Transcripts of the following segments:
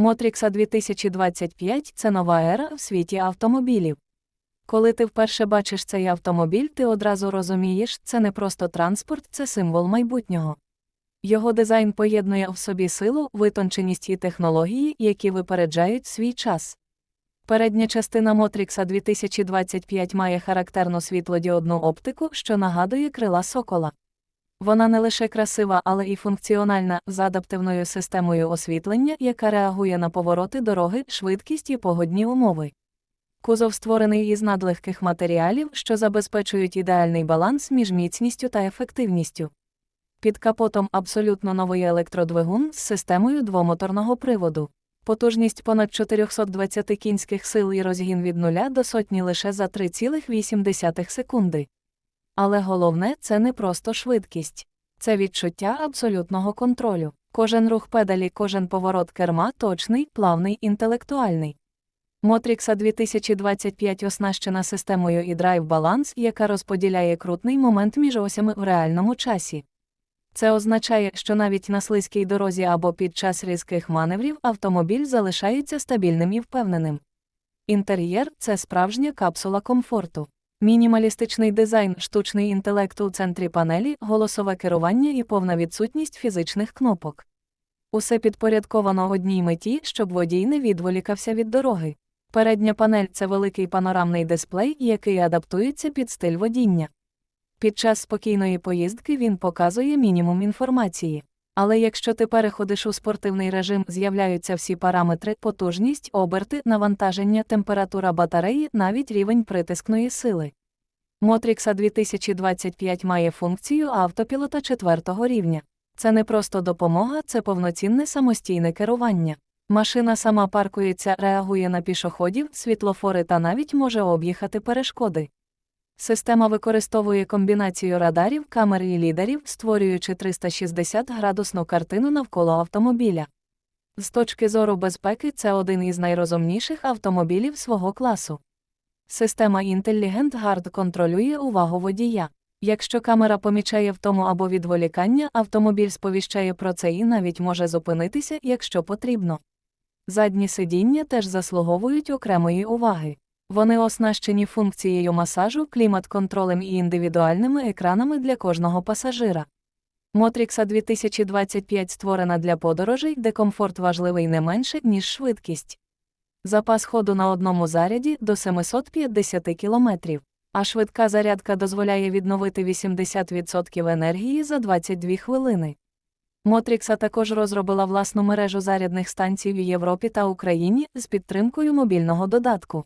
Мотрікса 2025 це нова ера в світі автомобілів. Коли ти вперше бачиш цей автомобіль, ти одразу розумієш, це не просто транспорт, це символ майбутнього. Його дизайн поєднує в собі силу, витонченість і технології, які випереджають свій час. Передня частина Мотрікса 2025 має характерну світлодіодну оптику, що нагадує крила сокола. Вона не лише красива, але і функціональна з адаптивною системою освітлення, яка реагує на повороти дороги, швидкість і погодні умови. Кузов створений із надлегких матеріалів, що забезпечують ідеальний баланс між міцністю та ефективністю. Під капотом абсолютно новий електродвигун з системою двомоторного приводу. Потужність понад 420 кінських сил і розгін від нуля до сотні лише за 3,8 секунди. Але головне це не просто швидкість, це відчуття абсолютного контролю. Кожен рух педалі, кожен поворот керма точний, плавний, інтелектуальний. Мотрікса 2025 оснащена системою і драйв баланс, яка розподіляє крутний момент між осями в реальному часі. Це означає, що навіть на слизькій дорозі або під час різких маневрів автомобіль залишається стабільним і впевненим. Інтер'єр це справжня капсула комфорту. Мінімалістичний дизайн, штучний інтелект у центрі панелі, голосове керування і повна відсутність фізичних кнопок. Усе підпорядковано одній меті, щоб водій не відволікався від дороги. Передня панель це великий панорамний дисплей, який адаптується під стиль водіння. Під час спокійної поїздки він показує мінімум інформації. Але якщо ти переходиш у спортивний режим, з'являються всі параметри, потужність, оберти, навантаження, температура батареї, навіть рівень притискної сили. Мотрікса 2025 має функцію автопілота четвертого рівня. Це не просто допомога, це повноцінне самостійне керування. Машина сама паркується, реагує на пішоходів, світлофори та навіть може об'їхати перешкоди. Система використовує комбінацію радарів, камер і лідерів, створюючи 360-градусну картину навколо автомобіля. З точки зору безпеки, це один із найрозумніших автомобілів свого класу. Система Intelligent Guard контролює увагу водія. Якщо камера помічає втому або відволікання, автомобіль сповіщає про це і навіть може зупинитися, якщо потрібно. Задні сидіння теж заслуговують окремої уваги. Вони оснащені функцією масажу, клімат-контролем і індивідуальними екранами для кожного пасажира. Мотрікса 2025 створена для подорожей, де комфорт важливий не менше, ніж швидкість. Запас ходу на одному заряді до 750 км, а швидка зарядка дозволяє відновити 80% енергії за 22 хвилини. Мотрікса також розробила власну мережу зарядних станцій в Європі та Україні з підтримкою мобільного додатку.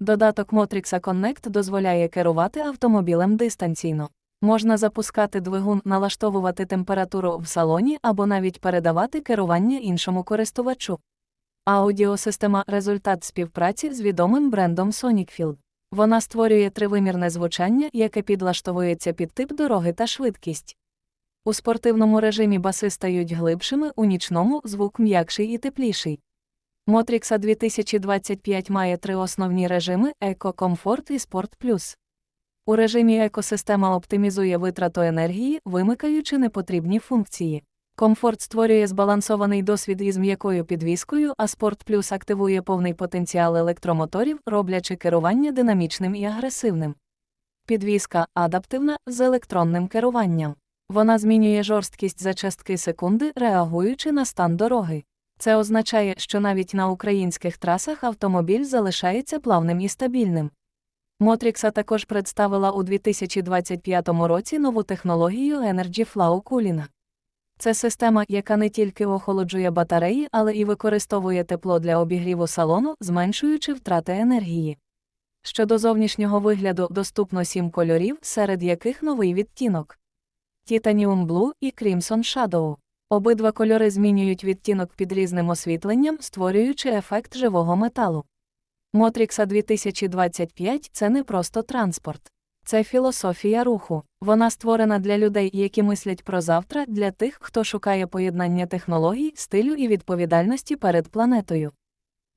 Додаток Motrix Connect дозволяє керувати автомобілем дистанційно. Можна запускати двигун, налаштовувати температуру в салоні або навіть передавати керування іншому користувачу. Аудіосистема результат співпраці з відомим брендом Sonicfield. Вона створює тривимірне звучання, яке підлаштовується під тип дороги та швидкість. У спортивному режимі баси стають глибшими, у нічному звук м'якший і тепліший. Мотрікса 2025 має три основні режими еко, комфорт і спорт плюс. У режимі екосистема оптимізує витрату енергії, вимикаючи непотрібні функції. Комфорт створює збалансований досвід із м'якою підвіскою, а спорт плюс активує повний потенціал електромоторів, роблячи керування динамічним і агресивним. Підвіска адаптивна з електронним керуванням. Вона змінює жорсткість за частки секунди, реагуючи на стан дороги. Це означає, що навіть на українських трасах автомобіль залишається плавним і стабільним. Мотрікса також представила у 2025 році нову технологію Energy Flow Cooling. Це система, яка не тільки охолоджує батареї, але і використовує тепло для обігріву салону, зменшуючи втрати енергії. Щодо зовнішнього вигляду доступно сім кольорів, серед яких новий відтінок Titanium Blue і Crimson Shadow. Обидва кольори змінюють відтінок під різним освітленням, створюючи ефект живого металу. Мотрікса 2025 це не просто транспорт, це філософія руху. Вона створена для людей, які мислять про завтра, для тих, хто шукає поєднання технологій, стилю і відповідальності перед планетою.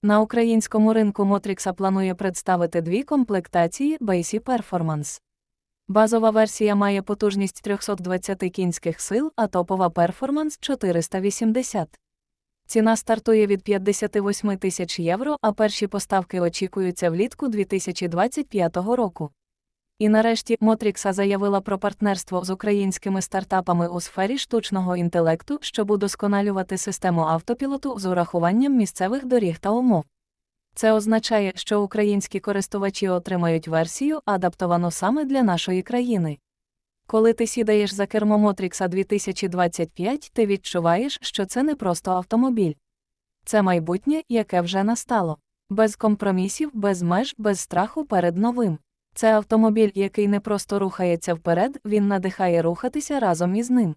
На українському ринку Мотрікса планує представити дві комплектації Basic Performance. Базова версія має потужність 320 кінських сил, а топова перформанс 480. Ціна стартує від 58 тисяч євро, а перші поставки очікуються влітку 2025 року. І нарешті Мотрікса заявила про партнерство з українськими стартапами у сфері штучного інтелекту, щоб удосконалювати систему автопілоту з урахуванням місцевих доріг та умов. Це означає, що українські користувачі отримають версію, адаптовану саме для нашої країни. Коли ти сідаєш за кермо Мотрікса 2025, ти відчуваєш, що це не просто автомобіль. Це майбутнє, яке вже настало. Без компромісів, без меж, без страху перед новим. Це автомобіль, який не просто рухається вперед, він надихає рухатися разом із ним.